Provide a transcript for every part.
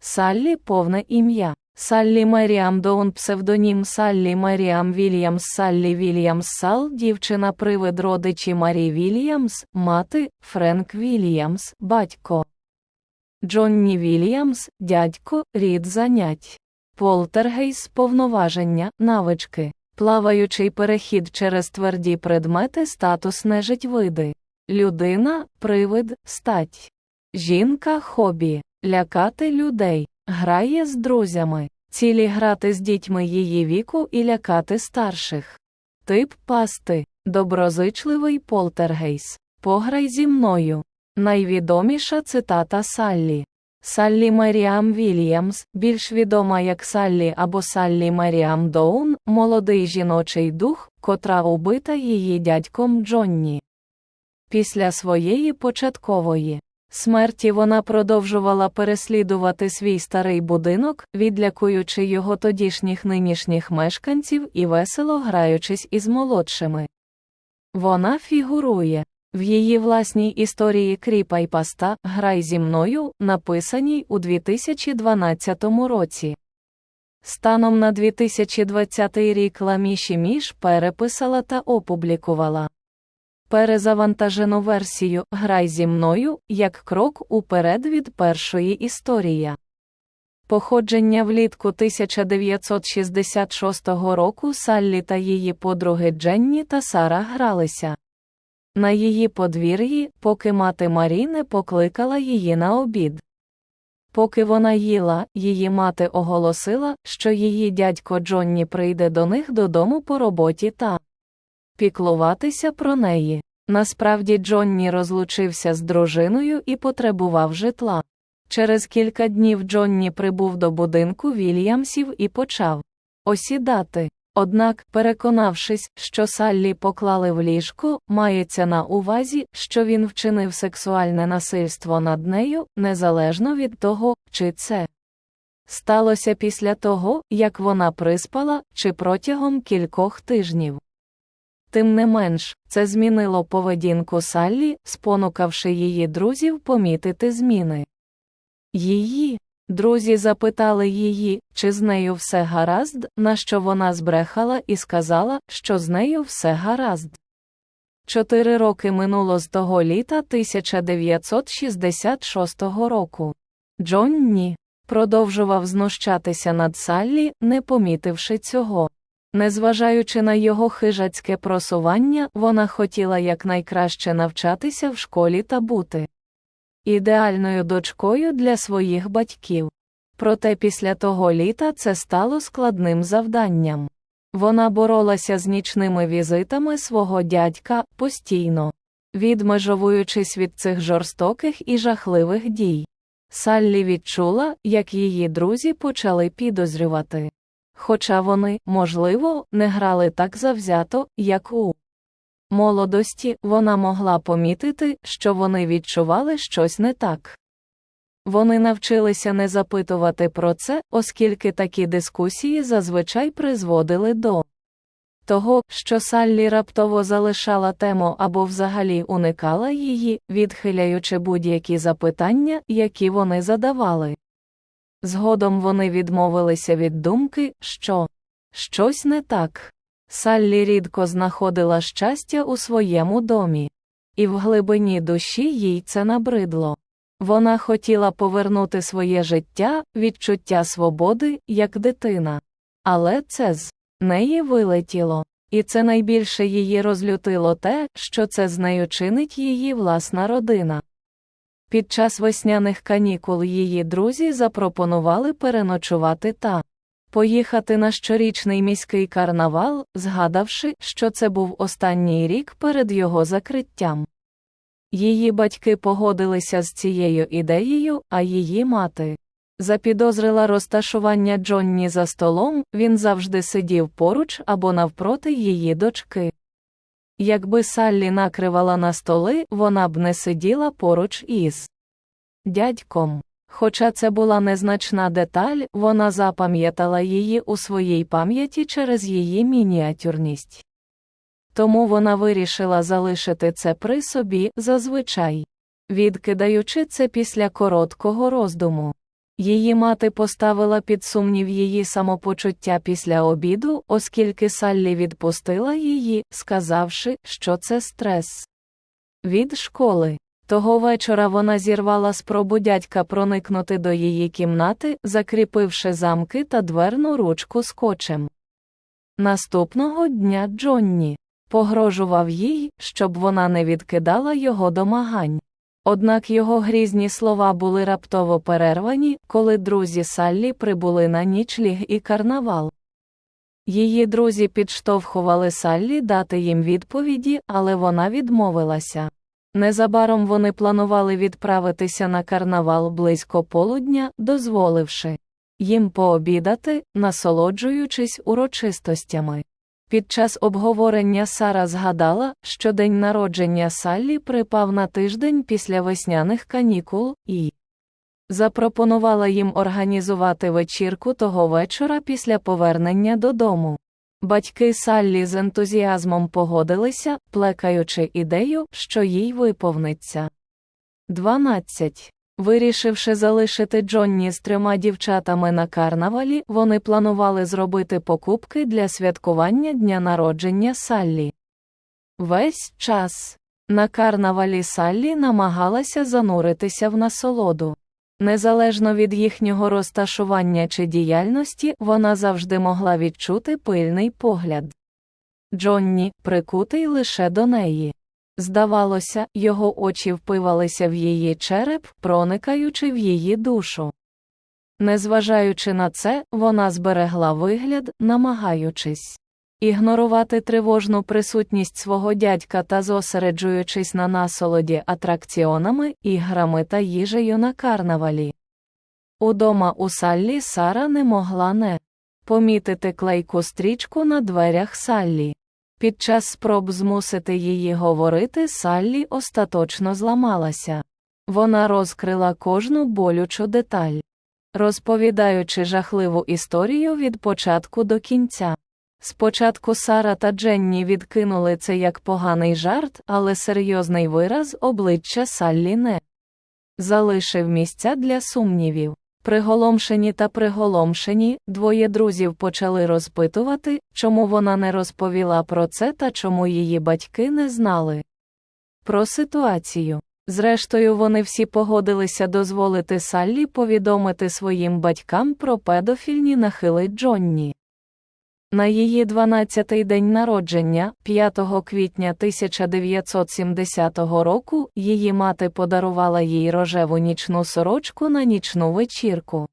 Саллі повне ім'я. Саллі Меріам Доун псевдонім Саллі Меріам Вільямс Саллі Вільямс Сал дівчина привид родичі Марі Вільямс, мати Френк Вільямс, батько. Джонні Вільямс, дядько, рід занять. Полтергейс повноваження, навички. Плаваючий перехід через тверді предмети статус нежитьвиди. Людина, привид, стать. Жінка хобі. Лякати людей. Грає з друзями. Цілі грати з дітьми її віку і лякати старших. Тип пасти. Доброзичливий полтергейс. Пограй зі мною. Найвідоміша цитата Саллі. Саллі Меріам Вільямс, більш відома як Саллі або Саллі Меріам Доун, молодий жіночий дух, котра убита її дядьком Джонні. Після своєї початкової смерті вона продовжувала переслідувати свій старий будинок, відлякуючи його тодішніх нинішніх мешканців і весело граючись із молодшими. Вона фігурує в її власній історії Кріпа й паста Грай зі мною, написаній у 2012 році. Станом на 2020 рік Ламіші Міш переписала та опублікувала перезавантажену версію Грай зі мною як крок уперед від першої історії. Походження влітку 1966 року Саллі та її подруги Дженні та Сара гралися. На її подвір'ї, поки мати Марі не покликала її на обід. Поки вона їла, її мати оголосила, що її дядько Джонні прийде до них додому по роботі та піклуватися про неї. Насправді Джонні розлучився з дружиною і потребував житла. Через кілька днів Джонні прибув до будинку Вільямсів і почав осідати. Однак, переконавшись, що Саллі поклали в ліжко, мається на увазі, що він вчинив сексуальне насильство над нею, незалежно від того, чи це сталося після того, як вона приспала, чи протягом кількох тижнів. Тим не менш, це змінило поведінку Саллі, спонукавши її друзів помітити зміни. Її друзі запитали її, чи з нею все гаразд, на що вона збрехала і сказала, що з нею все гаразд. Чотири роки минуло з того літа 1966 року. Джонні продовжував знущатися над Саллі, не помітивши цього. Незважаючи на його хижацьке просування, вона хотіла якнайкраще навчатися в школі та бути ідеальною дочкою для своїх батьків. Проте після того літа це стало складним завданням. Вона боролася з нічними візитами свого дядька постійно, відмежовуючись від цих жорстоких і жахливих дій. Саллі відчула, як її друзі почали підозрювати. Хоча вони, можливо, не грали так завзято, як у молодості, вона могла помітити, що вони відчували щось не так. Вони навчилися не запитувати про це, оскільки такі дискусії зазвичай призводили до того, що Саллі раптово залишала тему або взагалі уникала її, відхиляючи будь-які запитання, які вони задавали. Згодом вони відмовилися від думки, що щось не так. Саллі рідко знаходила щастя у своєму домі, і в глибині душі їй це набридло. Вона хотіла повернути своє життя, відчуття свободи, як дитина. Але це з неї вилетіло, і це найбільше її розлютило те, що це з нею чинить її власна родина. Під час весняних канікул її друзі запропонували переночувати та поїхати на щорічний міський карнавал, згадавши, що це був останній рік перед його закриттям. Її батьки погодилися з цією ідеєю, а її мати запідозрила розташування Джонні за столом, він завжди сидів поруч або навпроти її дочки. Якби Саллі накривала на столи, вона б не сиділа поруч із дядьком. Хоча це була незначна деталь, вона запам'ятала її у своїй пам'яті через її мініатюрність. Тому вона вирішила залишити це при собі зазвичай, відкидаючи це після короткого роздуму. Її мати поставила під сумнів її самопочуття після обіду, оскільки Саллі відпустила її, сказавши, що це стрес. Від школи. Того вечора вона зірвала спробу дядька проникнути до її кімнати, закріпивши замки та дверну ручку скотчем. Наступного дня Джонні погрожував їй, щоб вона не відкидала його домагань. Однак його грізні слова були раптово перервані, коли друзі Саллі прибули на нічліг і карнавал. Її друзі підштовхували Саллі дати їм відповіді, але вона відмовилася. Незабаром вони планували відправитися на карнавал близько полудня, дозволивши їм пообідати, насолоджуючись урочистостями. Під час обговорення Сара згадала, що день народження Саллі припав на тиждень після весняних канікул і запропонувала їм організувати вечірку того вечора після повернення додому. Батьки Саллі з ентузіазмом погодилися, плекаючи ідею, що їй виповниться. 12. Вирішивши залишити Джонні з трьома дівчатами на карнавалі, вони планували зробити покупки для святкування дня народження Саллі. Весь час на карнавалі Саллі намагалася зануритися в насолоду. Незалежно від їхнього розташування чи діяльності, вона завжди могла відчути пильний погляд. Джонні, прикутий лише до неї. Здавалося, його очі впивалися в її череп, проникаючи в її душу. Незважаючи на це, вона зберегла вигляд, намагаючись ігнорувати тривожну присутність свого дядька та зосереджуючись на насолоді атракціонами, іграми та їжею на карнавалі. Удома у Саллі Сара не могла не помітити клейку стрічку на дверях Саллі. Під час спроб змусити її говорити, Саллі остаточно зламалася. Вона розкрила кожну болючу деталь, розповідаючи жахливу історію від початку до кінця. Спочатку Сара та Дженні відкинули це як поганий жарт, але серйозний вираз обличчя Саллі не залишив місця для сумнівів. Приголомшені та приголомшені, двоє друзів почали розпитувати, чому вона не розповіла про це та чому її батьки не знали про ситуацію. Зрештою, вони всі погодилися дозволити Саллі повідомити своїм батькам про педофільні нахили Джонні. На її 12-й день народження, 5 квітня 1970 року, її мати подарувала їй рожеву нічну сорочку на нічну вечірку.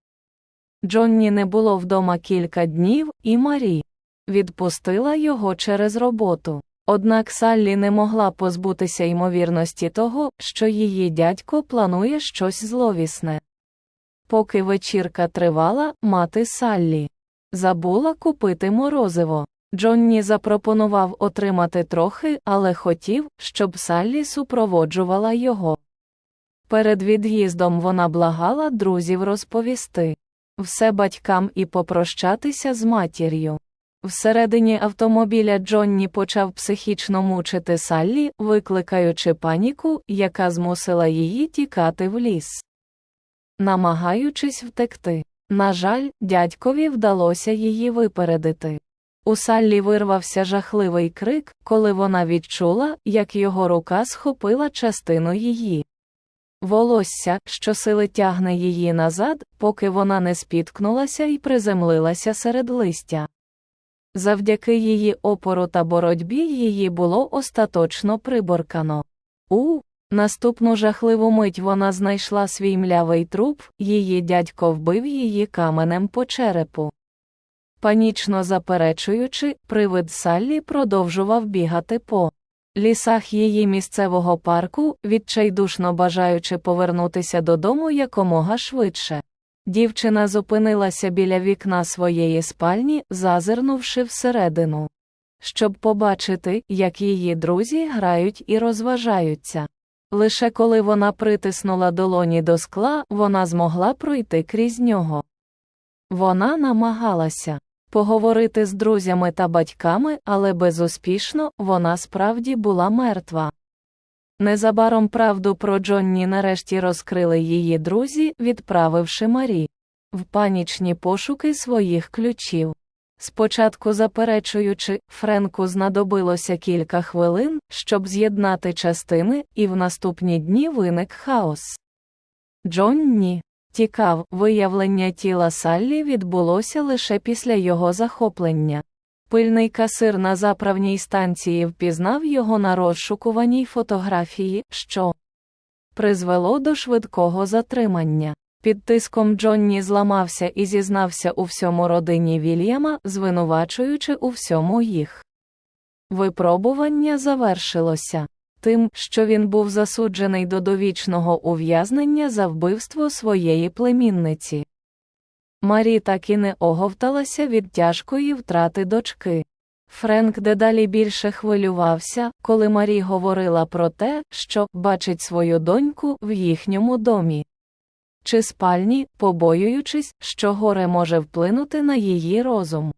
Джонні не було вдома кілька днів, і Марі відпустила його через роботу. Однак Саллі не могла позбутися ймовірності того, що її дядько планує щось зловісне. Поки вечірка тривала, мати Саллі Забула купити морозиво. Джонні запропонував отримати трохи, але хотів, щоб Саллі супроводжувала його. Перед від'їздом вона благала друзів розповісти все батькам і попрощатися з матір'ю. Всередині автомобіля Джонні почав психічно мучити Саллі, викликаючи паніку, яка змусила її тікати в ліс, намагаючись втекти. На жаль, дядькові вдалося її випередити. У Саллі вирвався жахливий крик, коли вона відчула, як його рука схопила частину її. Волосся, що сили тягне її назад, поки вона не спіткнулася і приземлилася серед листя. Завдяки її опору та боротьбі її було остаточно приборкано. У Наступну жахливу мить вона знайшла свій млявий труп, її дядько вбив її каменем по черепу. Панічно заперечуючи, привид Саллі продовжував бігати по лісах її місцевого парку, відчайдушно бажаючи повернутися додому якомога швидше. Дівчина зупинилася біля вікна своєї спальні, зазирнувши всередину, щоб побачити, як її друзі грають і розважаються. Лише коли вона притиснула долоні до скла, вона змогла пройти крізь нього. Вона намагалася поговорити з друзями та батьками, але безуспішно вона справді була мертва. Незабаром правду про Джонні нарешті розкрили її друзі, відправивши Марі в панічні пошуки своїх ключів. Спочатку заперечуючи, Френку знадобилося кілька хвилин, щоб з'єднати частини, і в наступні дні виник хаос. Джонні тікав, виявлення тіла Саллі відбулося лише після його захоплення. Пильний касир на заправній станції впізнав його на розшукуваній фотографії, що призвело до швидкого затримання. Під тиском Джонні зламався і зізнався у всьому родині Вільяма, звинувачуючи у всьому їх. Випробування завершилося тим, що він був засуджений до довічного ув'язнення за вбивство своєї племінниці. Марі так і не оговталася від тяжкої втрати дочки. Френк дедалі більше хвилювався, коли Марі говорила про те, що бачить свою доньку в їхньому домі чи спальні, побоюючись, що горе може вплинути на її розум.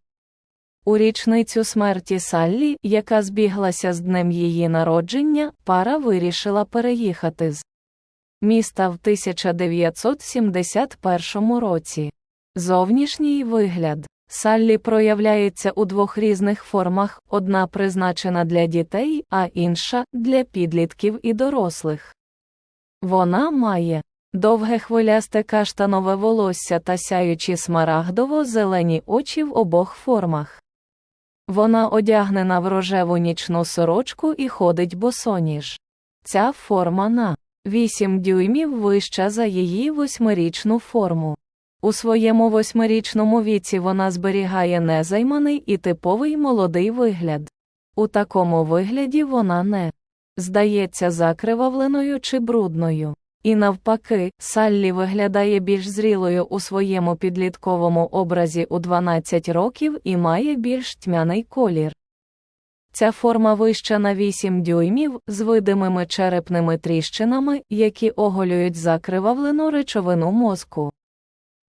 У річницю смерті Саллі, яка збіглася з днем її народження, пара вирішила переїхати з міста в 1971 році. Зовнішній вигляд Саллі проявляється у двох різних формах: одна призначена для дітей, а інша для підлітків і дорослих. Вона має довге хвилясте каштанове волосся та сяючі смарагдово-зелені очі в обох формах. Вона одягнена в рожеву нічну сорочку і ходить босоніж. Ця форма на 8 дюймів вища за її восьмирічну форму. У своєму восьмирічному віці вона зберігає незайманий і типовий молодий вигляд. У такому вигляді вона не здається закривавленою чи брудною. І навпаки, Саллі виглядає більш зрілою у своєму підлітковому образі у 12 років і має більш тьмяний колір. Ця форма вища на 8 дюймів з видимими черепними тріщинами, які оголюють закривавлену речовину мозку.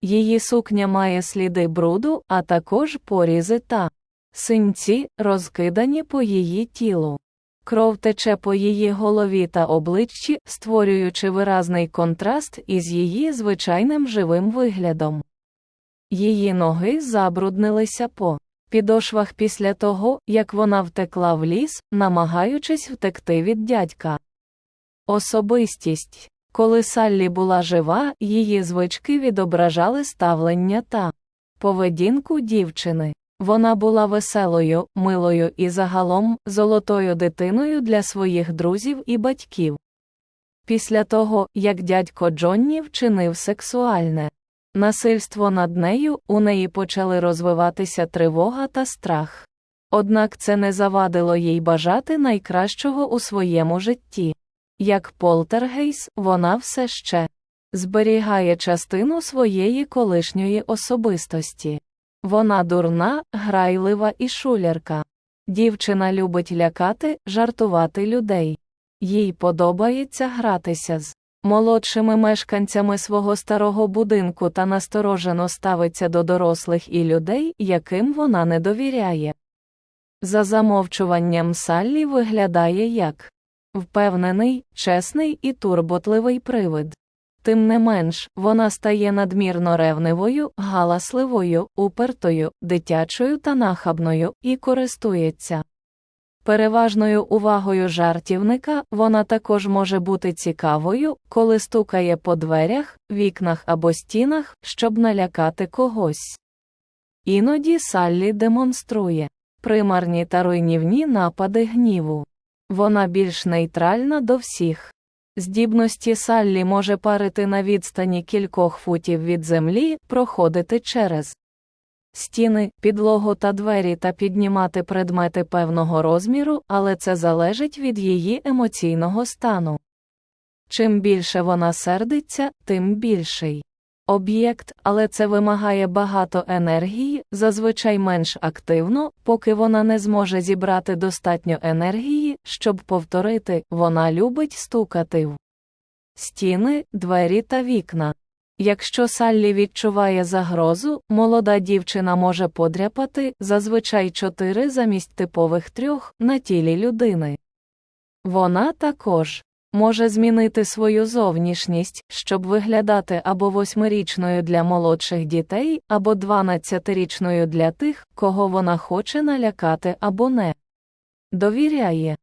Її сукня має сліди бруду, а також порізи та синці, розкидані по її тілу. Кров тече по її голові та обличчі, створюючи виразний контраст із її звичайним живим виглядом. Її ноги забруднилися по підошвах після того, як вона втекла в ліс, намагаючись втекти від дядька. Особистість коли Саллі була жива, її звички відображали ставлення та поведінку дівчини. Вона була веселою, милою і загалом золотою дитиною для своїх друзів і батьків. Після того, як дядько Джонні вчинив сексуальне насильство над нею, у неї почали розвиватися тривога та страх. Однак це не завадило їй бажати найкращого у своєму житті. Як полтергейс, вона все ще зберігає частину своєї колишньої особистості. Вона дурна, грайлива і шулерка. Дівчина любить лякати, жартувати людей. Їй подобається гратися з молодшими мешканцями свого старого будинку та насторожено ставиться до дорослих і людей, яким вона не довіряє. За замовчуванням Саллі виглядає як впевнений, чесний і турботливий привид. Тим не менш, вона стає надмірно ревнивою, галасливою, упертою, дитячою та нахабною і користується. Переважною увагою жартівника вона також може бути цікавою, коли стукає по дверях, вікнах або стінах, щоб налякати когось. Іноді Саллі демонструє примарні та руйнівні напади гніву. Вона більш нейтральна до всіх. Здібності Саллі може парити на відстані кількох футів від землі, проходити через стіни, підлогу та двері та піднімати предмети певного розміру, але це залежить від її емоційного стану. Чим більше вона сердиться, тим більший об'єкт, але це вимагає багато енергії, зазвичай менш активно, поки вона не зможе зібрати достатньо енергії, щоб повторити, вона любить стукати в стіни, двері та вікна. Якщо Саллі відчуває загрозу, молода дівчина може подряпати зазвичай чотири замість типових трьох на тілі людини. Вона також може змінити свою зовнішність, щоб виглядати або восьмирічною для молодших дітей, або дванадцятирічною для тих, кого вона хоче налякати або не довіряє.